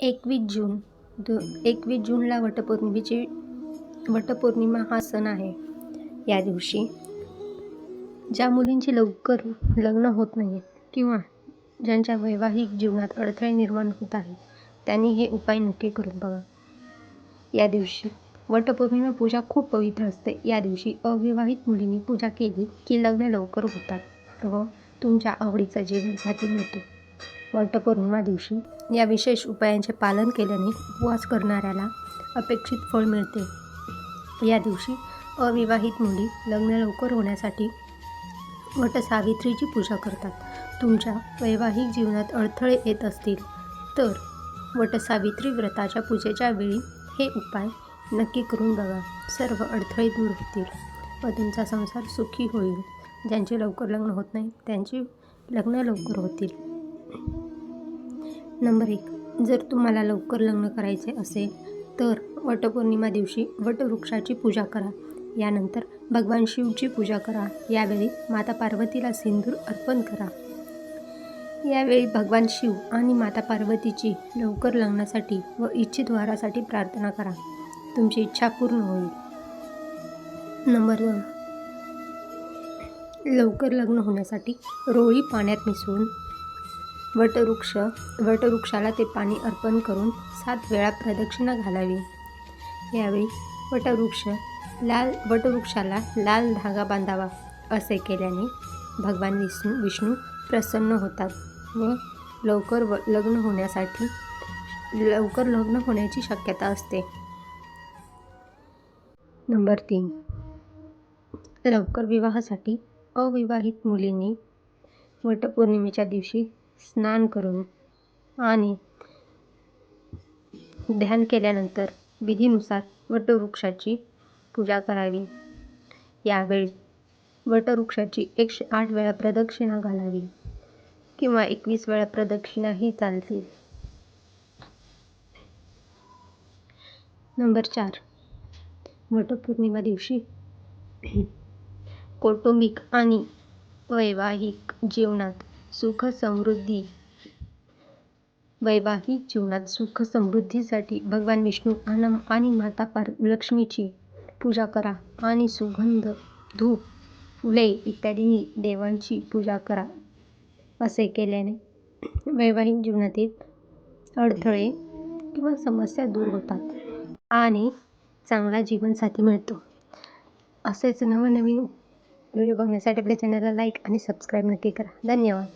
एकवीस जून दो एकवीस जूनला वटपौर्णिमेची वटपौर्णिमा हा सण आहे. या दिवशी ज्या मुलींची लवकर लग्न होत नाही किंवा ज्यांच्या वैवाहिक जीवनात अडथळे निर्माण होत आहे त्यांनी हे उपाय नक्की करून बघा. या दिवशी वटपौर्णिमा पूजा खूप पवित्र असते. या दिवशी अविवाहित मुलींनी पूजा केली की लग्न लवकर होतात. व तुमच्या आवडीचा जीवनसाथी मिळतो. वटपौर्णिमा दिवशी. या विशेष उपायांचे पालन केल्याने उपवास करणाऱ्याला अपेक्षित फळ मिळते. या दिवशी अविवाहित मुली लग्न लवकर होण्यासाठी वटसावित्रीची पूजा करतात. तुमच्या वैवाहिक जीवनात अडथळे येत असतील तर वटसावित्री व्रताच्या पूजेच्या वेळी हे उपाय नक्की करून बघा. सर्व अडथळे दूर होतील व तुमचा संसार सुखी होईल. ज्यांचे लवकर लग्न होत नाही त्यांची लग्न लवकर होतील. नंबर एक जर तुम्हाला लवकर लग्न करायचे असेल तर वटपौर्णिमा दिवशी वटवृक्षाची पूजा करा. यानंतर भगवान शिवची पूजा करा. यावेळी माता पार्वतीला सिंदूर अर्पण करा. यावेळी भगवान शिव आणि माता पार्वतीची लवकर लग्नासाठी व इच्छित वारासाठी प्रार्थना करा. तुमची इच्छा पूर्ण होईल. नंबर दोन लवकर लग्न होण्यासाठी रोळी पाण्यात मिसळून वटवृक्ष वटवृक्षाला ते पाणी अर्पण करून सात वेळा प्रदक्षिणा घालावी. यावेळी वटवृक्ष लाल वटवृक्षाला लाल धागा बांधावा असे केल्याने भगवान विष्णू विष्णू प्रसन्न होतात व लवकर व लग्न होण्यासाठी लवकर लग्न होण्याची शक्यता असते. नंबर तीन. लवकर विवाहासाठी अविवाहित मुलींनी वटपौर्णिमेच्या दिवशी स्नान करून आणि ध्यान केल्यानंतर विधीनुसार वटवृक्षाची पूजा करावी. यावेळी वटवृक्षाची एकशे आठ वेळा प्रदक्षिणा घालावी किंवा एकवीस वेळा प्रदक्षिणाही चालतील. नंबर चार. वटपौर्णिमा दिवशी कौटुंबिक आणि वैवाहिक जीवनात सुख समृद्धी वैवाहिक जीवनात सुख समृद्धीसाठी भगवान विष्णू आणि आणि माता पार लक्ष्मीची पूजा करा आणि सुगंध धूप फुले इत्यादी देवांची पूजा करा असे केल्याने वैवाहिक जीवनातील अडथळे किंवा समस्या दूर होतात आणि चांगला जीवनसाथी मिळतो. असेच नवनवीन व्हिडिओ बघण्यासाठी आपल्या चॅनलला लाईक आणि सबस्क्राईब नक्की करा. धन्यवाद.